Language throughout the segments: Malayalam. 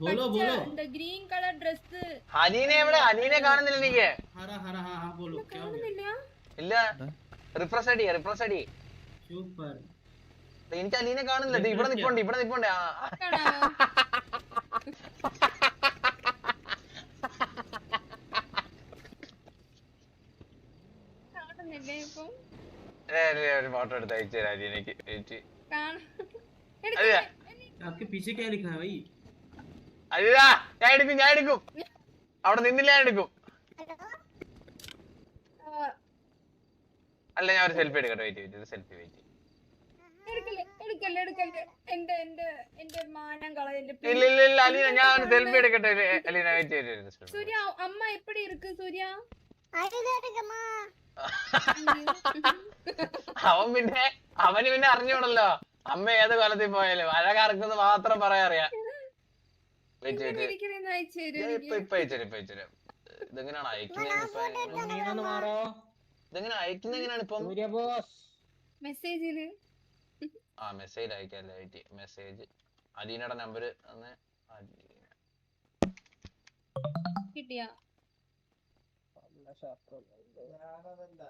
ബോളോ ബോളോ. ഗ്രീൻ കളർ ഡ്രസ് ഹനീനെ എവിടെ? ഹനീനെ കാണുന്നില്ല എനിക്ക്. ഹര ഹര ഹാ ഹാ ബോളോ. കാണുന്നില്ല. ഇല്ല. റിഫ്രഷ് അടി റിഫ്രഷ് അടി. സൂപ്പർ. എനിക്ക് അനീനെ കാണുന്നില്ല. ദേ ഇവിടെ നിപ്പുണ്ട് ഇവിടെ നിപ്പുണ്ട്. ആ. കാണുന്നില്ലേ ഇപ്പൊ? ഒരു ഫോട്ടോ എടുത്ത് അയച്ചു തരാം അനീനക്ക് എനിക്ക്. കാണാ. പിച്ചക്കാലിക്കാ വൈ. അല്ല ഞാൻ എടുക്കും ഞാൻ എടുക്കും അവിടെ നിന്നില്ല ഞാൻ എടുക്കും ആ, അല്ല ഞാൻ ഒരു സെൽഫി എടുക്കട്ടെ വെയിറ്റ് വെയിറ്റ് ഒരു സെൽഫി വെയിറ്റ് എടുക്കല്ലേ എടുക്കല്ലേ എടുക്കല്ലേ എന്റെ എന്റെ എന്റെ മാനം കളയല്ലേ ഇല്ല ഇല്ല ഇല്ല അലീന ഞാൻ ഒരു സെൽഫി എടുക്കട്ടെ ഇല്ല, അലീന വെയിറ്റ് ചെയ്ത് സൂര്യ അമ്മ എപ്പടി இருக்கு സൂര്യ അവൻ പിന്നെ അവന് പിന്നെ അറിഞ്ഞൂടല്ലോ അമ്മ ഏത് കൊലത്തിൽ പോയാലും മഴ കറക്കുന്നത് മാത്രം പറയാറിയാ ഇതെങ്ങനെയാണ് അയക്കുന്നത്? എങ്ങനെയാണ് ഇപ്പം? മെസ്സേജിൽ ആ മെസ്സേജ് അയക്കാല്ലേ? വെയിറ്റ് മെസ്സേജ് അലീനയുടെ നമ്പർ ഒന്ന് അലീന. കിട്ടിയാ?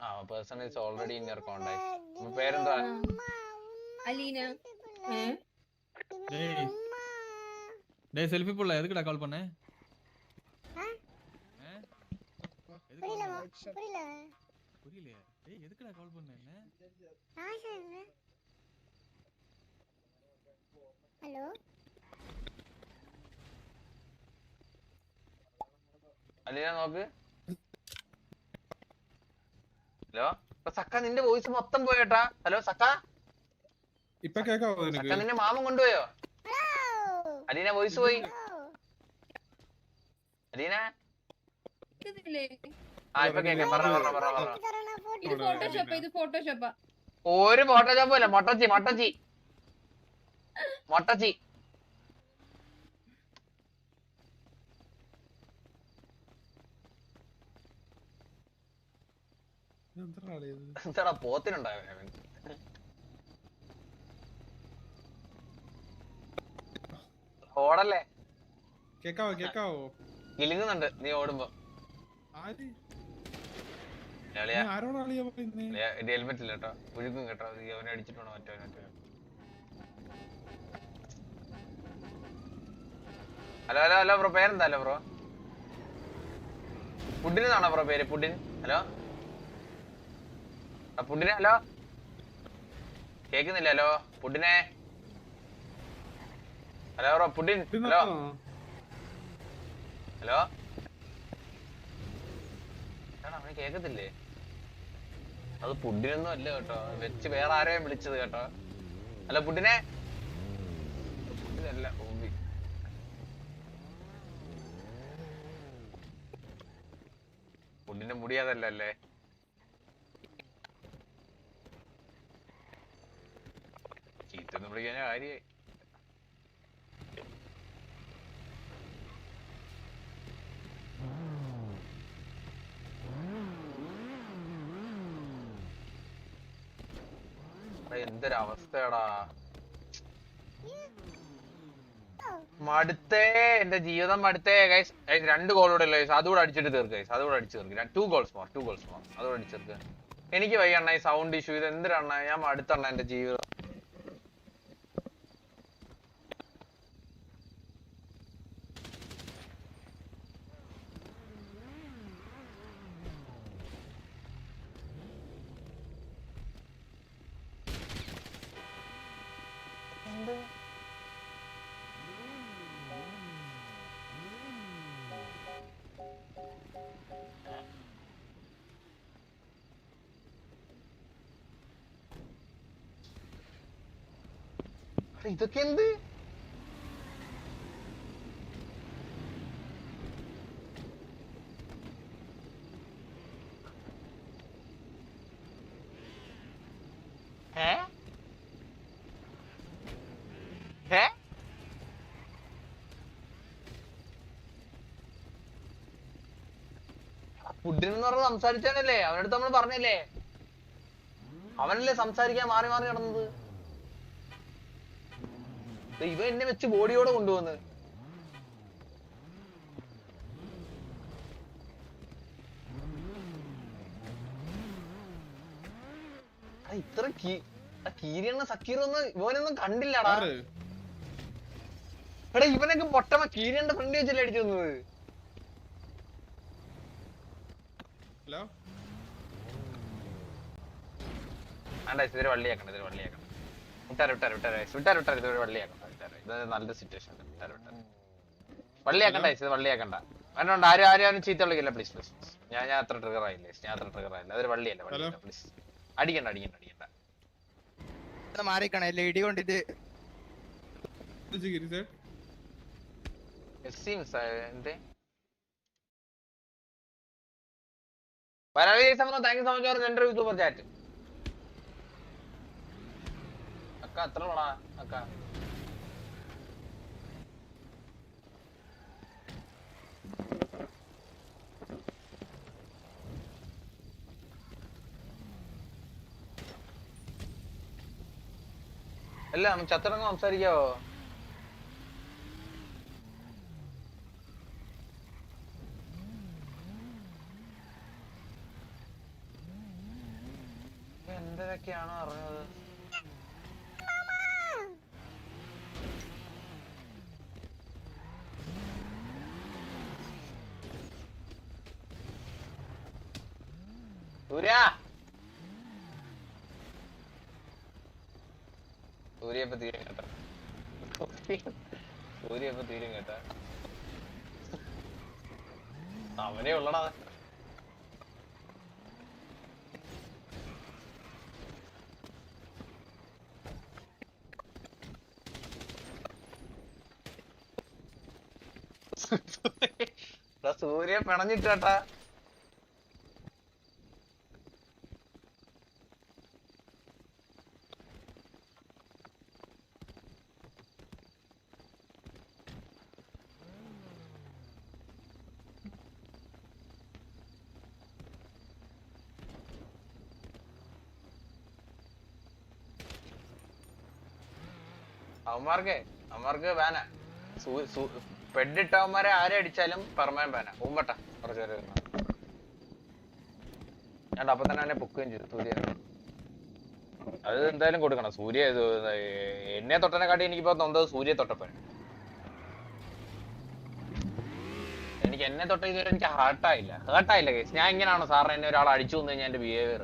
ആ person is already in your contact പേരെന്താ അലീന. ഏ? டேய் டேய் செல்ஃபி புள்ள எதுக்குடா கால் பண்ண புரியலையா டேய் எதுக்குடா கால் பண்ண என்ன ഹലോ അലീന നോക്ക് ഹലോ ഇപ്പൊ സക്ക നിന്റെ വോയിസ് മൊത്തം പോയേട്ടാ ഹലോ സക്ക ഇപ്പൊ കേക്കാവോ സക്ക നിനക്ക് നിന്നെ മാമൻ കൊണ്ടുപോയോ അലീന വോയിസ് പോയി അലീന? ആ ഇപ്പൊ കേക്കാം പറ പറ പറ പറ ഇത് ഫോട്ടോഷോപ്പ് ഇത് ഫോട്ടോഷോപ്പാ ഒരു ഫോട്ടോഷോപ്പും ഇല്ല മൊട്ടച്ചി മൊട്ടച്ചി മൊട്ടച്ചി എന്താ ഇത് എന്താടാ പോത്തിനുണ്ടായോ അവൻ ഓടല്ലേ? കേക്കാവോ കേക്കാവോ? ഇലിങ്ങുന്നുണ്ട് നീ ഓടുമ്പോ. ഹെൽമെറ്റ് ഇല്ല കേട്ടോ. ഒഴുകും കേട്ടോ. അവനെ അടിച്ചിട്ട് മറ്റോ മറ്റവനെ ഹലോ ഹലോ ഹലോ ബ്രോ പേരെന്താ ഹലോ ബ്രോ പുഡിനാണോ ബ്രോ പേര്? പുഡിൻ? ഹലോ? പുഡിനെ ഹലോ? കേക്കുന്നില്ല hello? പുഡിനെ? Hello bro Pudin hello hello അവന് കേക്കത്തില്ലേ? അത് പുഡിനൊന്നും അല്ല കേട്ടോ. വെച്ച് വേറെ ആരെയും വിളിച്ചത് കേട്ടോ. അല്ല പുഡിനെ. പുഡിനല്ല ഓമ്പി പുഡിന്റെ മുടി അതല്ല അല്ലേ? ചീത്തൊന്നും വിളിക്കാൻ കാര്യായി എന്തൊരവസ്ഥയാടാ? മടുത്തേ എന്റെ ജീവിതം മടുത്തേ ഗൈസ് രണ്ട് ഗോൾ കൂടെ അല്ലേ അതുകൂടെ അടിച്ചിട്ട് തീർക്ക് ഗൈസ് അതുകൂടെ അടിച്ചു തീർക്ക്. Two goals more two goals more അതുകൂടെ അടിച്ചു തീർക്ക്. എനിക്ക് വയ്യണ്ണ ഈ സൗണ്ട് ഇഷ്യൂ ഇത് എന്തിനാണ് ഞാൻ മടുത്തണ്ണ എന്റെ ജീവിതം. ഇതൊക്കെ എന്ത്? ഫുഡിനെന്ന് പറഞ്ഞ് സംസാരിച്ചാണല്ലേ അവനടുത്ത് നമ്മൾ പറഞ്ഞല്ലേ? അവനല്ലേ സംസാരിക്കാൻ മാറി മാറി കിടന്നത് ഇവ എന്നെ വെച്ച് ബോഡിയോടെ കൊണ്ടുവന്ന്. ഇത്ര കീരിയണ്ണ സക്കീറൊന്നും ഇവനൊന്നും കണ്ടില്ലടാ. എടാ ഇവനൊക്കെ പൊട്ടമ കീരിയണ്ണ ഫ്രണ്ട് വെച്ചല്ലേ അടിച്ചു തന്നത് ഹലോ? വേണ്ട ഇതൊരു വള്ളിയാക്കണം ഇതൊരു വള്ളിയാക്കണം. വിട്ടാരെ വിട്ടാരെ വിട്ടാരെ വിട്ടാരെ വിട്ടാരെ ഇതൊരു വള്ളിയാക്കണം. നല്ല സിറ്റുവേഷൻ വള്ളിയാക്കണ്ട ഇത് വള്ളിയാക്കണ്ട. വേണ്ട ആരും ആരും ആരും ചീത്ത വിളിക്കില്ല പ്ലീസ് പ്ലീസ് ഞാൻ ഞാൻ അത്ര ട്രിഗർ ആയില്ലേ? ഞാൻ അത്ര ട്രിഗർ ആയില്ല. അതൊരു വള്ളിയല്ല വള്ളിയല്ല? പ്ലീസ് അടിക്കണ്ട അടിക്കണ്ട അടിക്കണ്ട. മാറിക്കണേ ഇടി കൊണ്ടിട്ട് വരാളി സമയം thank you so much for രണ്ട് സൂപ്പർ ചാറ്റ് അക്ക അത്ര അക്ക. അല്ല ചത്തടങ്ങ് സംസാരിക്കാവോ? എന്തൊക്കെയാണോ അറിഞ്ഞത്? സൂര്യ! സൂര്യ ഇപ്പൊ തീരും കേട്ടോ. സൂര്യ ഇപ്പൊ തീരും കേട്ടോ. അവനെ ഉള്ളടാ. സൂര്യ പിണഞ്ഞിട്ടാ അവന്മാർക്ക് അവന്മാർക്ക് വേന പെഡിട്ടവന്മാരെ ആരെ അടിച്ചാലും പെർമനന്റ് ബാന ഉമ്മട്ട കുറച്ചു പേര്. ഞാൻ അപ്പൊ തന്നെ അവനെ പൊക്കുകയും ചെയ്തു സൂര്യ അത് എന്തായാലും കൊടുക്കണം. സൂര്യ എന്നെ തൊട്ടനെ കാട്ടി എനിക്കിപ്പോ തോന്നുന്നത് സൂര്യ തൊട്ടപ്പൻ എനിക്ക് എന്നെ തൊട്ട ഇതുവരെ എനിക്ക് ഹേർട്ടായില്ല ഹേർട്ടായില്ല കേസ് ഞാൻ ഇങ്ങനെയാണോ സാറിന് എന്നെ ഒരാൾ അടിച്ചു തന്നു കഴിഞ്ഞാൽ എന്റെ ബിഹേവിയർ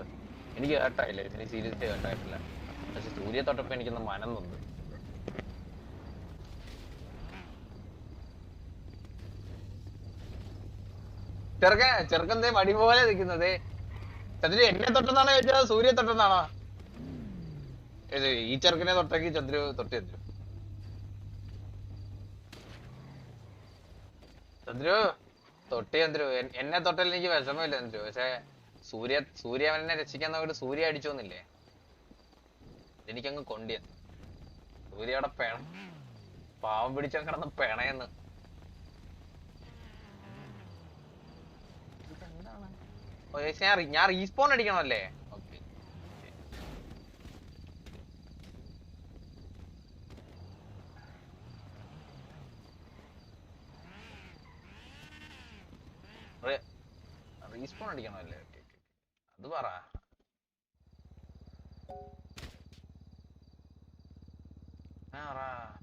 എനിക്ക് ഹേർട്ടായില്ല എനിക്ക് സീരിയസ്ലി ഹേർട്ടായിട്ടില്ല പക്ഷെ സൂര്യ തൊട്ടപ്പോ എനിക്കൊന്ന് മനം നൊന്ത് ചെറുക്കൻ ചെറുക്കൻ മടി പോലെ നിൽക്കുന്നത്. ചന്ദ്രു എന്നെ തൊട്ടെന്നാണോ ചോദിച്ചത്? സൂര്യ തൊട്ടെന്നാണോ? ഈ ചെറുക്കനെ തൊട്ടെങ്കിൽ ചന്ദ്രു തൊട്ട് ചന്ദ്രു. ചന്ദ്രു തൊട്ടി ചന്ദ്രു. എന്നെ തൊട്ടൽ എനിക്ക് വിഷമമില്ല ചന്ദ്രു. പക്ഷെ സൂര്യ സൂര്യ അവനെ രക്ഷിക്കാൻ നോക്കിട്ട് സൂര്യ അടിച്ചോന്നില്ലേ എനിക്കങ്ങ് കൊണ്ടിയ സൂര്യ അവിടെ പേണ പാവം പിടിച്ച കിടന്ന് പിണയെന്ന്. ഞാൻ റീസ്പോൺ അടിക്കണമല്ലേ? റീസ്പോൺ അടിക്കണമല്ലേ? അത് പറ. ആ